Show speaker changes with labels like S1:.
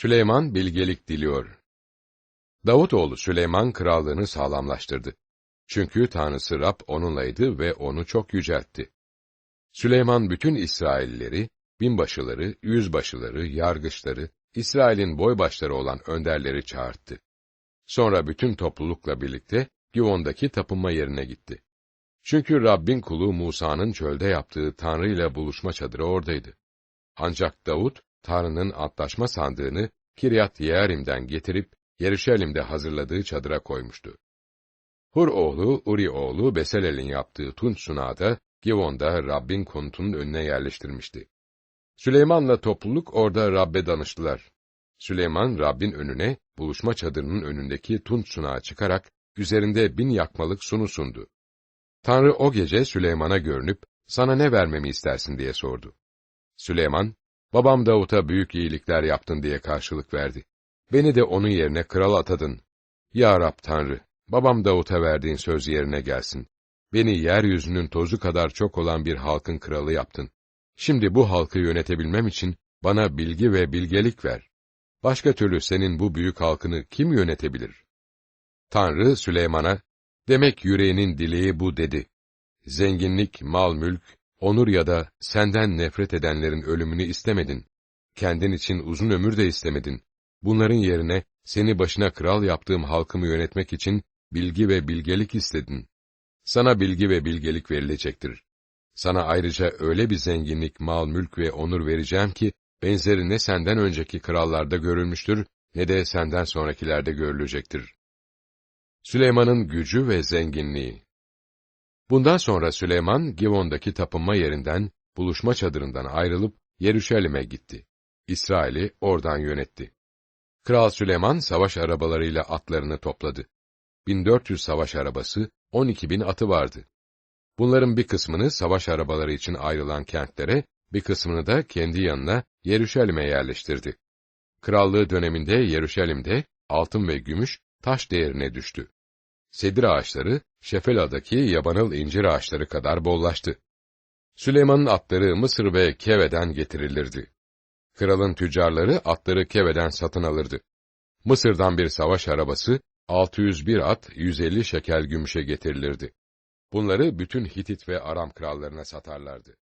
S1: Süleyman bilgelik diliyor. Davutoğlu Süleyman krallığını sağlamlaştırdı. Çünkü Tanrısı Rab onunlaydı ve onu çok yüceltti. Süleyman bütün İsraillileri, binbaşıları, yüzbaşıları, yargıçları, İsrail'in boybaşları olan önderleri çağırttı. Sonra bütün toplulukla birlikte Givon'daki tapınma yerine gitti. Çünkü Rabbin kulu Musa'nın çölde yaptığı Tanrı ile buluşma çadırı oradaydı. Ancak Davut, Tanrı'nın antlaşma sandığını Kiryat Yearim'den getirip Yeruşalim'de hazırladığı çadıra koymuştu. Hur oğlu, Uri oğlu Beselel'in yaptığı tunç sunağı da Givon'da Rabbin konutunun önüne yerleştirmişti. Süleyman'la topluluk orada Rabbe danıştılar. Süleyman, Rabbin önüne, buluşma çadırının önündeki tunç sunağı çıkarak, üzerinde bin yakmalık sunu sundu. Tanrı o gece Süleyman'a görünüp, sana ne vermemi istersin diye sordu. Süleyman, babam Davut'a büyük iyilikler yaptın diye karşılık verdi. Beni de onun yerine kral atadın. Ya Rab Tanrı, babam Davut'a verdiğin söz yerine gelsin. Beni yeryüzünün tozu kadar çok olan bir halkın kralı yaptın. Şimdi bu halkı yönetebilmem için bana bilgi ve bilgelik ver. Başka türlü senin bu büyük halkını kim yönetebilir? Tanrı Süleyman'a, demek yüreğinin dileği bu dedi. Zenginlik, mal mülk, onur ya da senden nefret edenlerin ölümünü istemedin. Kendin için uzun ömür de istemedin. Bunların yerine seni başına kral yaptığım halkımı yönetmek için bilgi ve bilgelik istedin. Sana bilgi ve bilgelik verilecektir. Sana ayrıca öyle bir zenginlik, mal, mülk ve onur vereceğim ki, benzeri ne senden önceki krallarda görülmüştür, ne de senden sonrakilerde görülecektir. Süleyman'ın gücü ve zenginliği Bundan sonra Süleyman, Givon'daki tapınma yerinden, buluşma çadırından ayrılıp, Yeruşalim'e gitti. İsrail'i oradan yönetti. Kral Süleyman, savaş arabalarıyla atlarını topladı. 1400 savaş arabası, 12 bin atı vardı. Bunların bir kısmını savaş arabaları için ayrılan kentlere, bir kısmını da kendi yanına Yeruşalim'e yerleştirdi. Krallığı döneminde Yeruşalim'de altın ve gümüş taş değerine düştü. Sedir ağaçları, Şefela'daki yabanıl incir ağaçları kadar bollaştı. Süleyman'ın atları Mısır ve Keve'den getirilirdi. Kralın tüccarları atları Keve'den satın alırdı. Mısır'dan bir savaş arabası, 601 at, 150 şekel gümüşe getirilirdi. Bunları bütün Hitit ve Aram krallarına satarlardı.